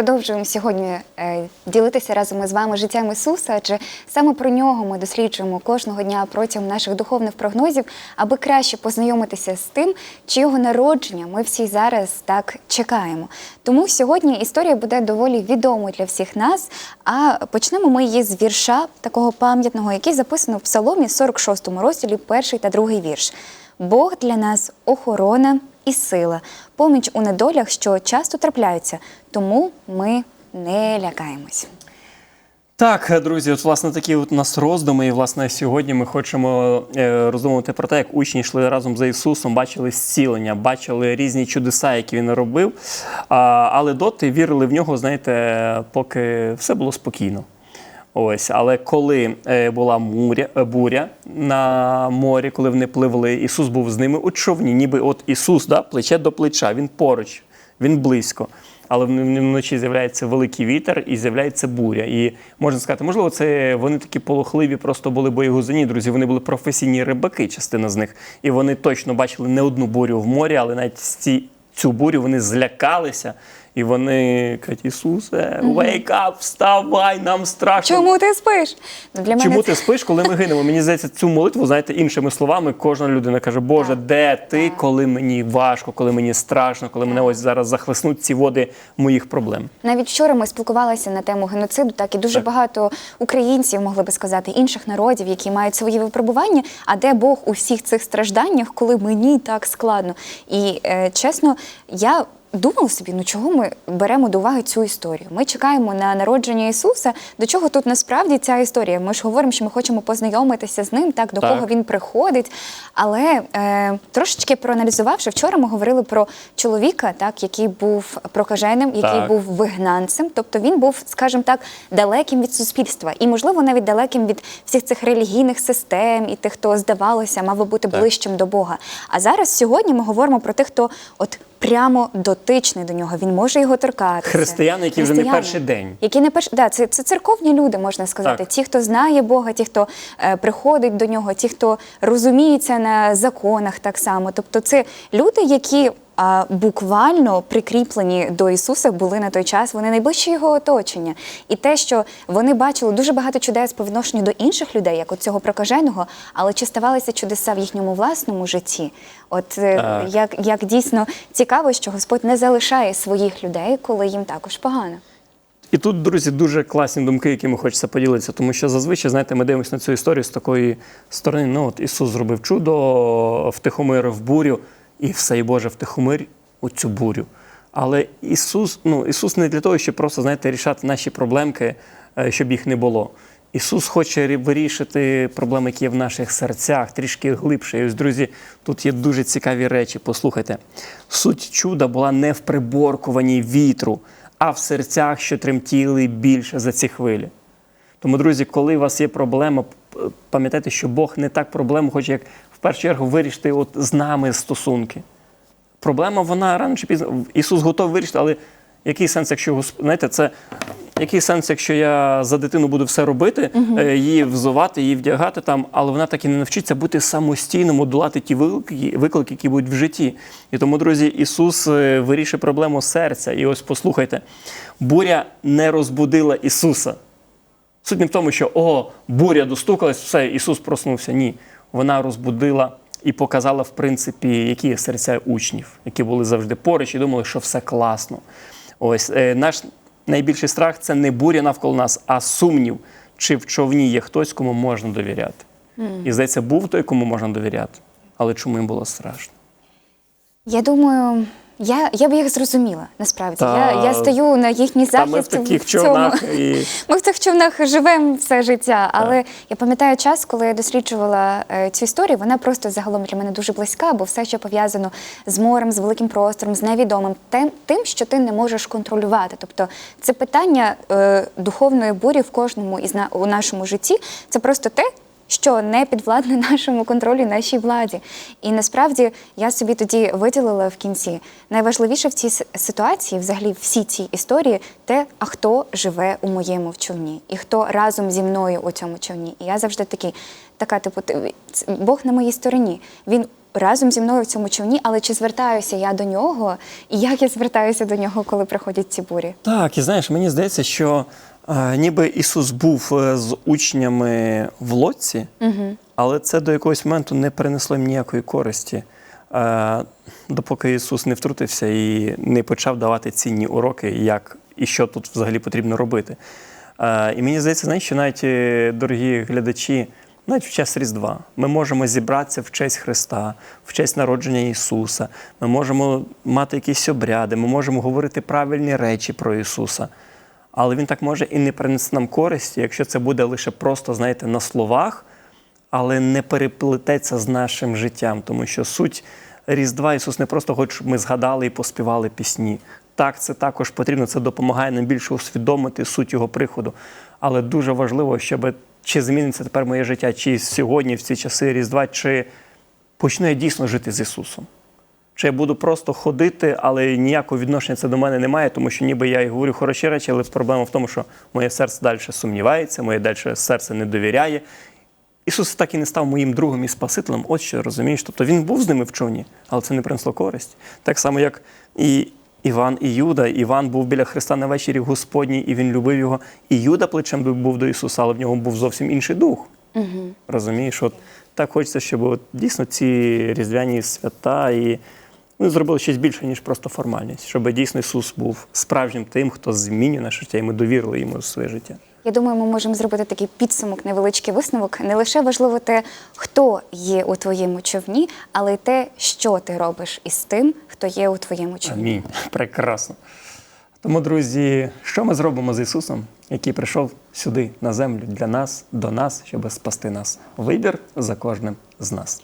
Продовжуємо сьогодні е, ділитися разом із вами життям Ісуса, адже саме про нього ми досліджуємо кожного дня протягом наших духовних прогнозів, аби краще познайомитися з тим, чийого народження ми всі зараз так чекаємо. Тому сьогодні історія буде доволі відомою для всіх нас. А почнемо ми її з вірша такого пам'ятного, який записано в Псаломі 46 розділі, перший та другий вірш. Бог для нас охорона і сила, поміч у недолях, що часто трапляються, тому ми не лякаємось. Так, друзі, от власне такі от у нас роздуми. І власне сьогодні ми хочемо е, роздумувати про те, як учні йшли разом за Ісусом, бачили зцілення, бачили різні чудеса, які він робив. Але доти вірили в нього, знаєте, поки все було спокійно. Ось, але коли е, була муря, е, буря на морі, коли вони пливли, Ісус був з ними у човні, ніби от Ісус, да, плече до плеча, Він поруч, Він близько. Але вн- вночі з'являється великий вітер і з'являється буря. І можна сказати, можливо, це вони такі полохливі, просто були боєгузині, друзі. Вони були професійні рибаки, частина з них. І вони точно бачили не одну бурю в морі, але навіть ці, цю бурю вони злякалися. І вони кажуть, Ісусе, wake up, вставай, нам страшно. Чому ти спиш? Ну, Для Чому мене ти спиш, коли ми гинемо? Мені здається, цю молитву, знаєте, іншими словами, кожна людина каже, Боже, де ти, коли мені важко, коли мені страшно, коли мене ось зараз захлеснуть ці води моїх проблем. Навіть вчора ми спілкувалися на тему геноциду, так і дуже Так. багато українців, могли би сказати, інших народів, які мають свої випробування. А де Бог у всіх цих стражданнях, коли мені так складно? І е, чесно, я. Думала собі, ну чого ми беремо до уваги цю історію? Ми чекаємо на народження Ісуса. До чого тут насправді ця історія? Ми ж говоримо, що ми хочемо познайомитися з ним, так до Так. кого він приходить. Але е, трошечки проаналізувавши, вчора ми говорили про чоловіка, так який був прокаженим, який Так. був вигнанцем. Тобто він був, скажімо так, далеким від суспільства, і можливо навіть далеким від всіх цих релігійних систем і тих, хто здавалося, мав би бути Так. ближчим до Бога. А зараз сьогодні ми говоримо про тих, хто от прямо дотичний до нього. Він може його торкатися. Християни, які вже не перший день. Які не перший да, це, це церковні люди, можна сказати. Так. Ті, хто знає Бога, ті, хто е, приходить до нього, ті, хто розуміється на законах, так само. Тобто, це люди, які буквально прикріплені до Ісуса були на той час. Вони найближче його оточення. І те, що вони бачили дуже багато чудес по відношенню до інших людей, як от цього прокаженого, але чи ставалися чудеса в їхньому власному житті? От е, як, як дійсно цікаво, що Господь не залишає своїх людей, коли їм також погано. І тут, друзі, дуже класні думки, якими хочеться поділитися, тому що зазвичай, знаєте, ми дивимося на цю історію з такої сторони. Ну, от Ісус зробив чудо, втихомирив бурю, і все, і Боже, втихомир у цю бурю. Але Ісус, ну, Ісус не для того, щоб просто, знаєте, рішати наші проблемки, е, щоб їх не було. Ісус хоче вирішити проблеми, які є в наших серцях, трішки глибше. І ось, друзі, тут є дуже цікаві речі. Послухайте, суть чуда була не в приборкуванні вітру, а в серцях, що тремтіли більше за ці хвилі. Тому, друзі, коли у вас є проблема, пам'ятайте, що Бог не так проблему хоче, як першу чергу вирішити от з нами стосунки. Проблема, вона рано чи пізно. Ісус готовий вирішити, але який сенс, якщо знаєте, це який сенс, якщо я за дитину буду все робити, е, її взувати, її вдягати там, але вона так і не навчиться бути самостійним, долати ті виклики, виклики, які будуть в житті. І тому, друзі, Ісус е, вирішує проблему серця. І ось послухайте, буря не розбудила Ісуса. Суть не в тому, що о, буря достукалась, все, Ісус проснувся. Ні. Вона розбудила і показала, в принципі, які є серця учнів, які були завжди поруч і думали, що все класно. Ось е, наш найбільший страх це не буря навколо нас, а сумнів, чи в човні є хтось, кому можна довіряти. І здається, був той, кому можна довіряти. Але чому їм було страшно? Я думаю, я, я б їх зрозуміла насправді. Та- Я, я стою на їхній Та захист. ми в таких в цьому. човнах і Ми в цих човнах живемо все життя. Але я пам'ятаю час, коли я досліджувала е, цю історію, вона просто загалом для мене дуже близька, бо все, що пов'язано з морем, з великим простором, з невідомим, тим, тим, що ти не можеш контролювати. Тобто це питання е, духовної бурі в кожному із на, у нашому житті. Це просто те. Що не підвладне нашому контролю, нашій владі. І насправді я собі тоді виділила в кінці найважливіше в цій ситуації, взагалі всі ці історії, те, а хто живе у моєму в човні, і хто разом зі мною у цьому човні. І я завжди такий, така, типу, ти- Бог на моїй стороні. Він разом зі мною в цьому човні, але чи звертаюся я до нього, і як я звертаюся до нього, коли приходять ці бурі? Так, і знаєш, мені здається, що ніби Ісус був е, з учнями в лодці, але це до якогось моменту не принесло їм ніякої користі, допоки Ісус не втрутився і не почав давати цінні уроки, як і що тут взагалі потрібно робити. І мені здається, знаєш, що навіть е, дорогі глядачі, навіть в час Різдва ми можемо зібратися в честь Христа, в честь народження Ісуса. Ми можемо мати якісь обряди, ми можемо говорити правильні речі про Ісуса. Але Він так може і не принести нам користі, якщо це буде лише просто, знаєте, на словах, але не переплететься з нашим життям. Тому що суть Різдва Ісус не просто хоче, щоб ми згадали і поспівали пісні. Так, це також потрібно, це допомагає нам більше усвідомити суть Його приходу. Але дуже важливо, щоб чи зміниться тепер моє життя, чи сьогодні, в ці часи Різдва, чи почну я дійсно жити з Ісусом. Чи я буду просто ходити, але ніякого відношення це до мене немає, тому що ніби я і говорю хороші речі, але проблема в тому, що моє серце далі сумнівається, моє далі серце не довіряє. Ісус так і не став моїм другом і Спасителем, от що розумієш. Тобто він був з ними в човні, але це не принесло користь. Так само, як і Іван і Юда. Іван був біля Христа на вечері Господній, і він любив його. І Юда плечем був до Ісуса, але в нього був зовсім інший дух. Угу. Розумієш, от так хочеться, щоб от, дійсно ці різдвяні свята і ми зробили щось більше, ніж просто формальність, щоб дійсно Ісус був справжнім тим, хто змінює наше життя, і ми довірили йому своє життя. Я думаю, ми можемо зробити такий підсумок, невеличкий висновок. Не лише важливо те, хто є у твоєму човні, але й те, що ти робиш із тим, хто є у твоєму човні. Амінь. Прекрасно. Тому, друзі, що ми зробимо з Ісусом, який прийшов сюди на землю для нас, до нас, щоб спасти нас? Вибір за кожним з нас.